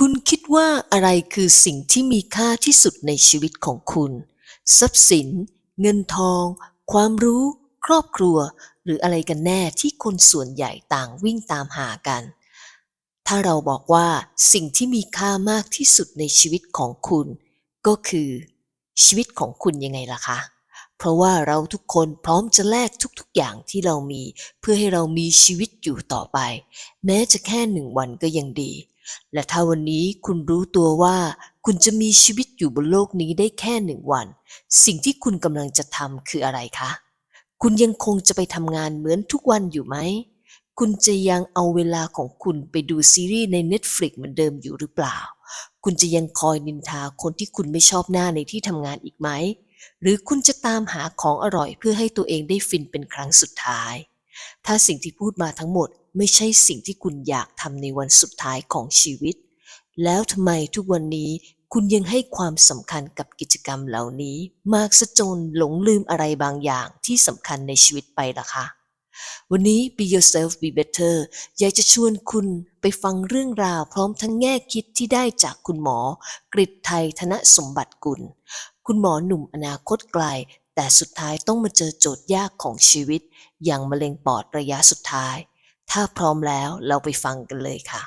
คุณคิดว่าอะไรคือสิ่งที่มีค่าที่สุดในชีวิตของคุณ ทรัพย์สิน เงินทอง ความรู้ ครอบครัว หรืออะไรกันแน่ที่คนส่วนใหญ่ต่างวิ่งตามหากัน ถ้าเราบอกว่าสิ่งที่มีค่ามากที่สุดในชีวิตของคุณ ก็คือ ชีวิตของคุณยังไงล่ะคะเพราะว่าเราทุกคนพร้อมจะแลกทุกๆอย่างที่เรามี เพื่อให้เรามีชีวิตอยู่ต่อไป แม้จะแค่หนึ่งวันก็ยังดี และถ้าวันนี้คุณรู้ตัวว่าคุณจะมีชีวิตอยู่บนโลกนี้ได้แค่หนึ่งวัน สิ่งที่คุณกำลังจะทำคืออะไรคะ คุณยังคงจะไปทำงานเหมือนทุกวันอยู่ไหม คุณจะยังเอาเวลาของคุณไปดูซีรีส์ใน Netflix เหมือนเดิมอยู่หรือเปล่า คุณจะยังคอยนินทาคนที่คุณไม่ชอบหน้าในที่ทำงานอีกไหม หรือคุณจะตามหาของอร่อยเพื่อให้ตัวเองได้ฟินเป็นครั้งสุดท้าย ถ้าสิ่งที่พูดมาทั้งหมดไม่ใช่สิ่งที่คุณอยากทำในวันสุดท้ายของชีวิต แล้วทำไมทุกวันนี้คุณยังให้ความสำคัญกับกิจกรรมเหล่านี้ มากซะจนหลงลืมอะไรบางอย่างที่สำคัญในชีวิตไปล่ะคะวันนี้ Be Yourself Be Better อยากจะชวนคุณไปฟังเรื่องราวพร้อมทั้งแง่คิดที่ได้จากคุณหมอกฤษไทยธนสมบัติกุล คุณหมอหนุ่มอนาคตไกล แต่สุดท้ายต้องมาเจอโจทย์ยากของชีวิต อย่างมะเร็งปอดระยะสุดท้าย ถ้าพร้อมแล้วเราไปฟังกันเลยค่ะ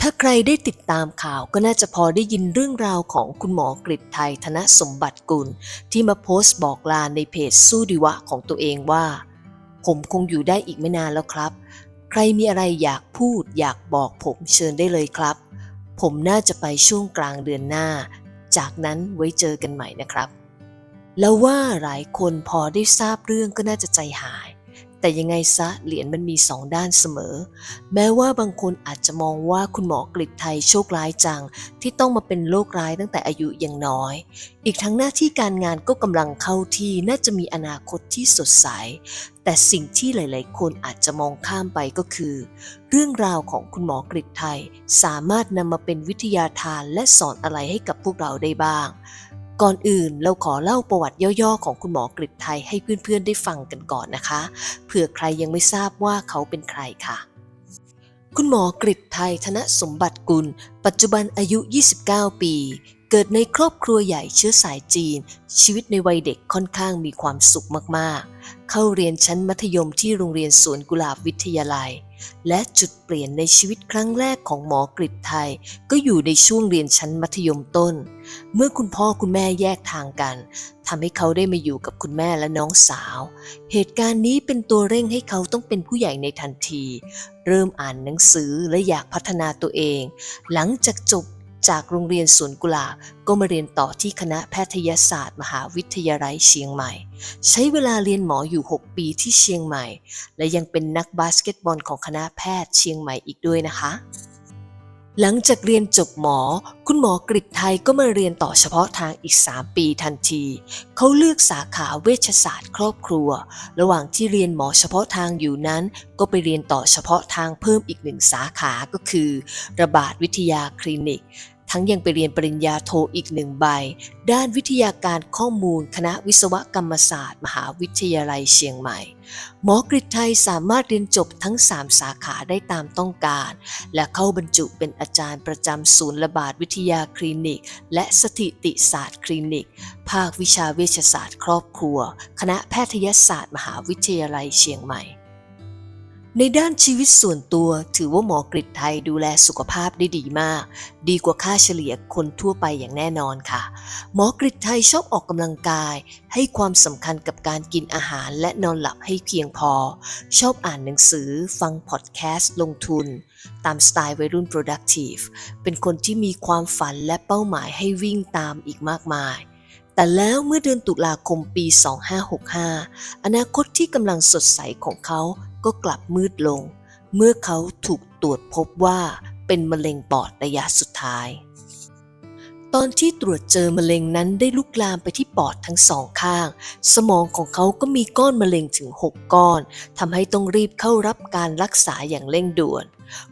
ถ้าใครได้ติดตามข่าวก็น่าจะพอได้ยินเรื่องราวของคุณหมอกฤษไทยธนสมบัติกุล ที่มาโพสต์บอกลาในเพจสู้ดีวะของตัวเองว่า ผมคงอยู่ได้อีกไม่นานแล้วครับ ใครมีอะไรอยากพูดอยากบอกผมเชิญได้เลยครับ ผมน่าจะไปช่วงกลางเดือนหน้า จากนั้นไว้เจอกันใหม่นะครับ แล้วว่าหลายคนพอได้ทราบเรื่องก็น่าจะใจหาย แต่ยังไงซะเหรียญมันมีสองด้านเสมอ แม้ว่าบางคนอาจจะมองว่าคุณหมอกฤษไทยโชคร้ายจัง ที่ต้องมาเป็นโรคร้ายตั้งแต่อายุยังน้อย อีกทั้งหน้าที่การงานก็กำลังเข้าที่น่าจะมีอนาคตที่สดใส แต่สิ่งที่หลาย ๆ คนอาจจะมองข้ามไปก็คือ เรื่องราวของคุณหมอกฤษไทย สามารถนำมาเป็นวิทยาทานและสอนอะไรให้กับพวกเราได้บ้าง ก่อนอื่นเราขอเล่าประวัติย่อๆ ของคุณหมอกฤษไทยให้เพื่อนๆได้ฟังกันก่อนนะคะเผื่อใครยังไม่ทราบว่าเขาเป็นใครค่ะ คุณหมอกฤษไทยธนสมบัติกุล ปัจจุบันอายุ 29 ปี เกิดในครอบครัวใหญ่เชื้อสายจีน ชีวิตในวัยเด็กค่อนข้างมีความสุขมากๆ เข้าเรียนชั้นมัธยมที่โรงเรียนสวนกุหลาบวิทยาลัย และจุดเปลี่ยนในชีวิตครั้งแรกของหมอกริไทย ก็อยู่ในช่วงเรียนชั้นมัธยมต้น เมื่อคุณพ่อคุณแม่แยกทางกันทำให้เขาได้มาอยู่กับคุณแม่และน้องสาว เหตุการณ์นี้เป็นตัวเร่งให้เขาต้องเป็นผู้ใหญ่ในทันที เริ่มอ่านหนังสือและอยากพัฒนาตัวเอง หลังจากจบ จากโรงเรียนสวนกุหลาบก็มาเรียนต่อที่คณะแพทยศาสตร์ มหาวิทยาลัยเชียงใหม่ ใช้เวลาเรียนหมออยู่ 6 ปีที่เชียงใหม่ และยังเป็นนักบาสเกตบอลของคณะแพทย์เชียงใหม่อีกด้วยนะคะ หลังจากเรียนจบหมอ คุณหมอกฤษไทยก็มาเรียนต่อเฉพาะทางอีก 3 ปีทันที เขาเลือกสาขาเวชศาสตร์ครอบครัว ระหว่างที่เรียนหมอเฉพาะทางอยู่นั้น ก็ไปเรียนต่อเฉพาะทางเพิ่มอีกหนึ่งสาขาก็คือ ระบาดวิทยาคลินิก ทั้งยังไปเรียนปริญญาโทอีกหนึ่งใบ ด้านวิทยาการข้อมูลคณะวิศวกรรมศาสตร์ มหาวิทยาลัยเชียงใหม่ หมอกฤษไทยสามารถเรียนจบทั้ง 3 สาขาได้ตามต้องการ และเข้าบรรจุเป็นอาจารย์ประจำศูนย์ระบาดวิทยาคลินิก และสถิติศาสตร์คลินิก ภาควิชาเวชศาสตร์ครอบครัว คณะแพทยศาสตร์ มหาวิทยาลัยเชียงใหม่ ในด้านชีวิตส่วนตัวถือว่าหมอกฤษไทยดูแลสุขภาพได้ดีมาก ดีกว่าค่าเฉลี่ยคนทั่วไปอย่างแน่นอนค่ะ หมอกฤษไทยชอบออกกำลังกาย ให้ความสำคัญกับการกินอาหารและนอนหลับให้เพียงพอ ชอบอ่านหนังสือ ฟังพอดแคสต์ลงทุน ตามสไตล์วัยรุ่น productive เป็นคนที่มีความฝันและเป้าหมายให้วิ่งตามอีกมากมายแต่แล้วเมื่อเดือนตุลาคมปี 2565 อนาคตที่กำลังสดใสของเขา ก็กลับมืดลง เมื่อเขาถูกตรวจพบว่าเป็นมะเร็งปอดระยะสุดท้าย ตอนที่ตรวจเจอมะเร็งนั้นได้ลุกลามไปที่ปอดทั้งสองข้าง สมองของเขาก็มีก้อนมะเร็งถึง 6 ก้อนทำให้ต้องรีบเข้ารับการรักษาอย่างเร่งด่วน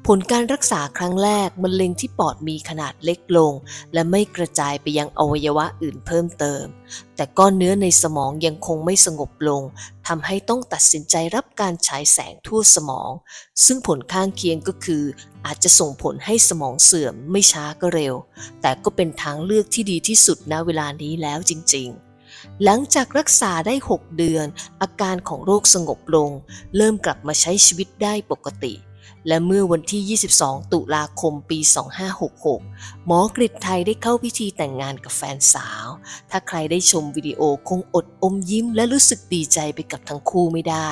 ผลการรักษาครั้งแรกมะเร็งที่ปอดมีขนาดเล็กลง และไม่กระจายไปยังอวัยวะอื่นเพิ่มเติม แต่ก้อนเนื้อในสมองยังคงไม่สงบลงทำให้ต้องตัดสินใจรับการฉายแสงทั่วสมอง ซึ่งผลข้างเคียงก็คือ อาจจะส่งผลให้สมองเสื่อมไม่ช้าก็เร็ว แต่ก็เป็นทางเลือกที่ดีที่สุดณเวลานี้แล้วจริง ๆ หลังจากรักษาได้ 6 เดือน อาการของโรคสงบลง เริ่มกลับมาใช้ชีวิตได้ปกติ และเมื่อวันที่ 22 ตุลาคมปี 2566 หมอกฤษไทยได้เข้าพิธีแต่งงานกับแฟนสาว ถ้าใครได้ชมวิดีโอคงอดอมยิ้มและรู้สึกดีใจไปกับทั้งคู่ไม่ได้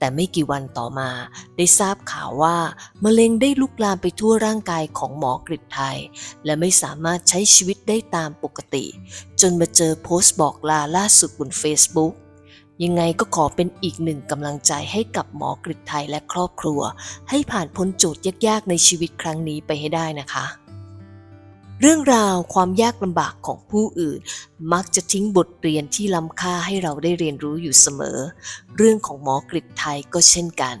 แต่ไม่กี่วันต่อมา ได้ทราบข่าวว่ามะเร็งได้ลุกลามไปทั่วร่างกายของหมอกฤษไทย และไม่สามารถใช้ชีวิตได้ตามปกติ จนมาเจอโพสต์บอกลาล่าสุดบน Facebook ยังไงก็ขอเป็นอีกหนึ่งกำลังใจให้กับหมอกฤษไทยและครอบครัว ให้ผ่านพ้นโจทย์ยากๆในชีวิตครั้งนี้ไปให้ได้นะคะ เรื่องราวความยากลำบากของผู้อื่น มักจะทิ้งบทเรียนที่ล้ำค่าให้เราได้เรียนรู้อยู่เสมอ เรื่องของหมอกฤษไทยก็เช่นกัน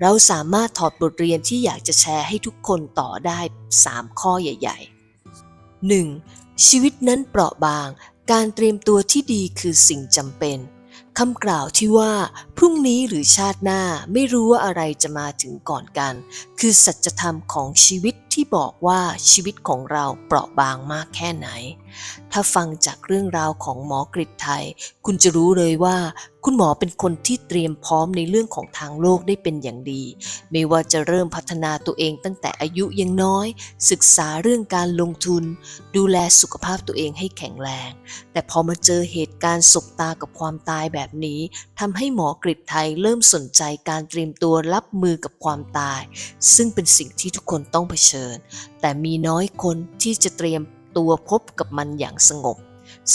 เราสามารถถอดบทเรียนที่อยากจะแชร์ให้ทุกคนต่อได้ 3 ข้อใหญ่ ๆ 1. ชีวิตนั้นเปราะบาง การเตรียมตัวที่ดีคือสิ่งจำเป็นคำกล่าวที่ว่าพรุ่งนี้หรือชาติหน้าไม่รู้ว่าอะไรจะมาถึงก่อนกัน คือสัจธรรมของชีวิตที่บอกว่าชีวิตของเราเปราะบางมากแค่ไหน ถ้าฟังจากเรื่องราวของหมอกฤษไทย คุณจะรู้เลยว่า คุณหมอเป็นคนที่เตรียมพร้อมในเรื่องของทางโลกได้เป็นอย่างดี ไม่ว่าจะเริ่มพัฒนาตัวเองตั้งแต่อายุยังน้อย ศึกษาเรื่องการลงทุน ดูแลสุขภาพตัวเองให้แข็งแรง แต่พอมาเจอเหตุการณ์สบตากับความตายแบบนี้ทำให้หมอกฤษไทยเริ่มสนใจการเตรียมตัวรับมือกับความตาย ซึ่งเป็นสิ่งที่ทุกคนต้องเผชิญแต่มีน้อยคนที่จะเตรียมตัวพบกับมันอย่างสงบ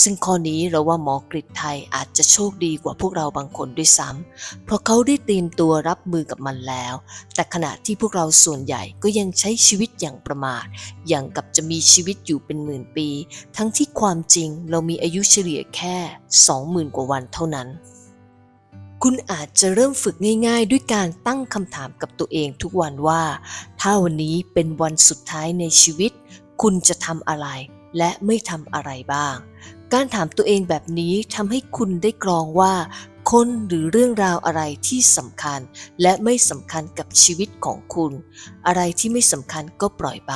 ซึ่งข้อนี้เราว่าหมอกฤษไทยอาจจะโชคดีกว่าพวกเราบางคนด้วยซ้ำเพราะเขาได้เตรียมตัวรับมือกับมันแล้ว แต่ขณะที่พวกเราส่วนใหญ่ก็ยังใช้ชีวิตอย่างประมาท อย่างกับจะมีชีวิตอยู่เป็นหมื่นปี ทั้งที่ความจริงเรามีอายุเฉลี่ยแค่ 20,000 กว่าวันเท่านั้น คุณอาจจะเริ่มฝึกง่าย ๆ ด้วยการตั้งคำถามกับตัวเองทุกวันว่า ถ้าวันนี้เป็นวันสุดท้ายในชีวิต คุณจะทำอะไร และไม่ทำอะไรบ้าง การถามตัวเองแบบนี้ทำให้คุณได้กรองว่า คนหรือเรื่องราวอะไรที่สำคัญ และไม่สำคัญกับชีวิตของคุณ อะไรที่ไม่สำคัญก็ปล่อยไป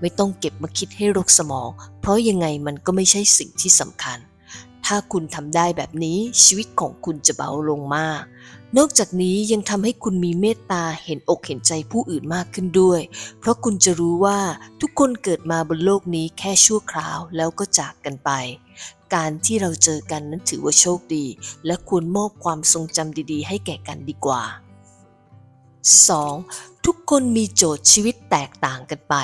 ไม่ต้องเก็บมาคิดให้รกสมอง เพราะยังไงมันก็ไม่ใช่สิ่งที่สำคัญ ถ้าคุณทำได้แบบนี้ชีวิตของคุณจะเบาลงมาก นอกจากนี้ยังทำให้คุณมีเมตตาเห็นอกเห็นใจผู้อื่นมากขึ้นด้วย เพราะคุณจะรู้ว่าทุกคนเกิดมาบนโลกนี้แค่ชั่วคราวแล้วก็จากกันไป การที่เราเจอกันนั้นถือว่าโชคดี และควรมอบความทรงจำดีๆ ให้แก่กันดีกว่า 2. ทุกคนมีโจทย์ชีวิตแตกต่างกันไป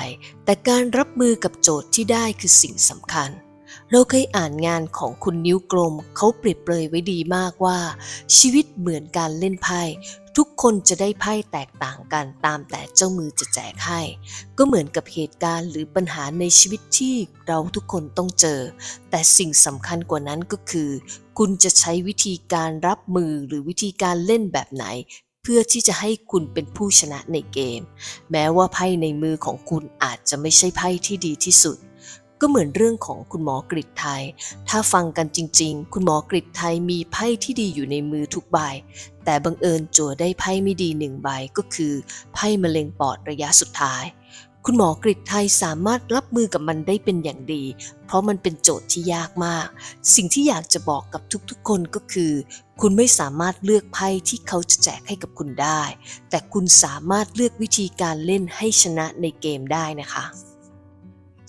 แต่การรับมือกับโจทย์ที่ได้คือสิ่งสำคัญ เราเคยอ่านงานของคุณนิ้วกลม เขาเปรียบเปรยไว้ดีมากว่า ชีวิตเหมือนการเล่นไพ่ทุกคนจะได้ไพ่แตกต่างกันตามแต่เจ้ามือจะแจกให้ ก็เหมือนกับเหตุการณ์หรือปัญหาในชีวิตที่เราทุกคนต้องเจอ แต่สิ่งสำคัญกว่านั้นก็คือ คุณจะใช้วิธีการรับมือหรือวิธีการเล่นแบบไหน เพื่อที่จะให้คุณเป็นผู้ชนะในเกม แม้ว่าไพ่ในมือของคุณอาจจะไม่ใช่ไพ่ที่ดีที่สุด ก็เหมือนเรื่องของคุณหมอกฤษไทย ถ้าฟังกันจริง ๆ คุณหมอกฤษไทยมีไพ่ที่ดีอยู่ในมือทุกใบ แต่บังเอิญจั่วได้ไพ่ไม่ดีหนึ่งใบก็คือไพ่มะเร็งปอดระยะสุดท้าย คุณหมอกฤษไทยสามารถรับมือกับมันได้เป็นอย่างดี เพราะมันเป็นโจทย์ที่ยากมาก สิ่งที่อยากจะบอกกับทุกๆคนก็คือ คุณไม่สามารถเลือกไพ่ที่เขาจะแจกให้กับคุณได้ แต่คุณสามารถเลือกวิธีการเล่นให้ชนะในเกมได้นะคะ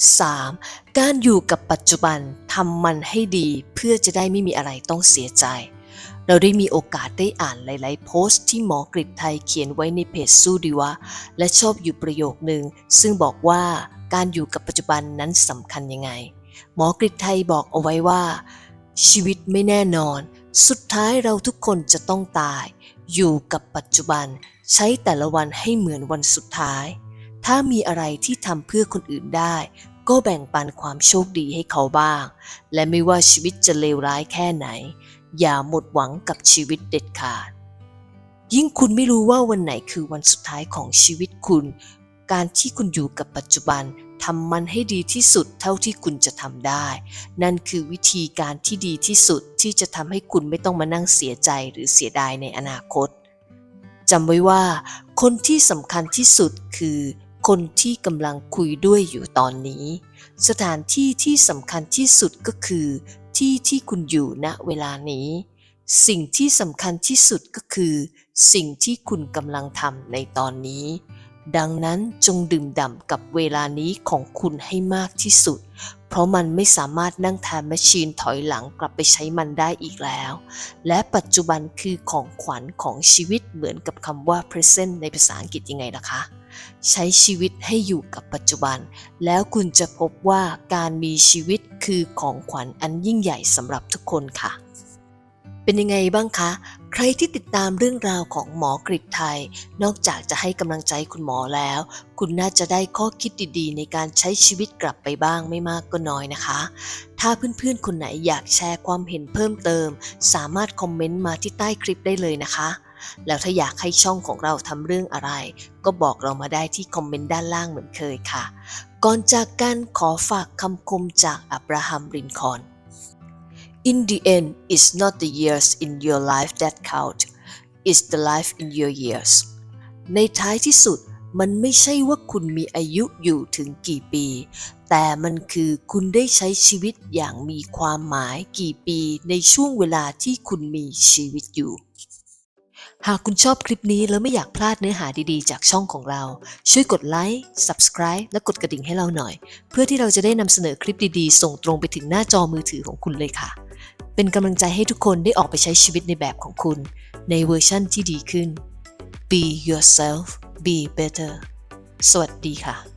3. การอยู่กับปัจจุบันทำมันให้ดีเพื่อจะได้ไม่มีอะไรต้องเสียใจ เราได้มีโอกาสได้อ่านหลาย ๆ โพสต์ที่หมอกฤษไทยเขียนไว้ในเพจสู้ดีวะ และชอบอยู่ประโยคนึงซึ่งบอกว่าการอยู่กับปัจจุบันนั้นสำคัญยังไง หมอกฤษไทยบอกเอาไว้ว่า ชีวิตไม่แน่นอน สุดท้ายเราทุกคนจะต้องตาย อยู่กับปัจจุบัน ใช้แต่ละวันให้เหมือนวันสุดท้าย ถ้ามีอะไรที่ทำเพื่อคนอื่นได้ ก็แบ่งปันความโชคดีให้เขาบ้าง และไม่ว่าชีวิตจะเลวร้ายแค่ไหน อย่าหมดหวังกับชีวิตเด็ดขาด ยิ่งคุณไม่รู้ว่าวันไหนคือวันสุดท้ายของชีวิตคุณ การที่คุณอยู่กับปัจจุบันทำมันให้ดีที่สุดเท่าที่คุณจะทำได้ นั่นคือวิธีการที่ดีที่สุดที่จะทำให้คุณไม่ต้องมานั่งเสียใจหรือเสียดายในอนาคตจำไว้ว่า คนที่สำคัญที่สุดคือ คนที่กำลังคุยด้วยอยู่ตอนนี้ สถานที่ที่สำคัญที่สุดก็คือ ที่ที่คุณอยู่ณเวลานี้ สิ่งที่สำคัญที่สุดก็คือ สิ่งที่คุณกำลังทำในตอนนี้ ดังนั้นจงดื่มด่ำกับเวลานี้ของคุณให้มากที่สุด เพราะมันไม่สามารถนั่งแทนแมชชีนถอยหลังกลับไปใช้มันได้อีกแล้ว และปัจจุบันคือของขวัญของชีวิตเหมือนกับคำว่า present ในภาษาอังกฤษยังไงล่ะคะ ใช้ชีวิตให้อยู่กับปัจจุบัน แล้วคุณจะพบว่าการมีชีวิตคือของขวัญอันยิ่งใหญ่สำหรับทุกคนค่ะ เป็นยังไงบ้างคะ ใครที่ติดตามเรื่องราวของหมอกริดไทย นอกจากจะให้กำลังใจคุณหมอแล้ว คุณน่าจะได้ข้อคิดดีๆ ในการใช้ชีวิตกลับไปบ้างไม่มากก็น้อยนะคะ ถ้าเพื่อนๆคนไหนอยากแชร์ความเห็นเพิ่มเติม สามารถคอมเมนต์มาที่ใต้คลิปได้เลยนะคะ แล้วถ้าอยากให้ช่องของเราทำเรื่องอะไร ก็บอกเรามาได้ที่คอมเมนต์ด้านล่างเหมือนเคยค่ะ ก่อนจากกันขอฝากคำคมจากอับราฮัมลินคอน In the end, it's not the years in your life that count, it's the life in your years. ในท้ายที่สุดมันไม่ใช่ว่าคุณมีอายุอยู่ถึงกี่ปี แต่มันคือคุณได้ใช้ชีวิตอย่างมีความหมายกี่ปีในช่วงเวลาที่คุณมีชีวิตอยู่ หากคุณชอบคลิปนี้แล้วไม่อยากพลาดเนื้อหาดีๆ จากช่องของเรา ช่วยกดไลค์ Subscribe และกดกระดิ่งให้เราหน่อย เพื่อที่เราจะได้นำเสนอคลิปดีๆ ส่งตรงไปถึงหน้าจอมือถือของคุณเลยค่ะ เป็นกำลังใจให้ทุกคนได้ออกไปใช้ชีวิตในแบบของคุณ ในเวอร์ชั่นที่ดีขึ้น Be yourself be better สวัสดีค่ะ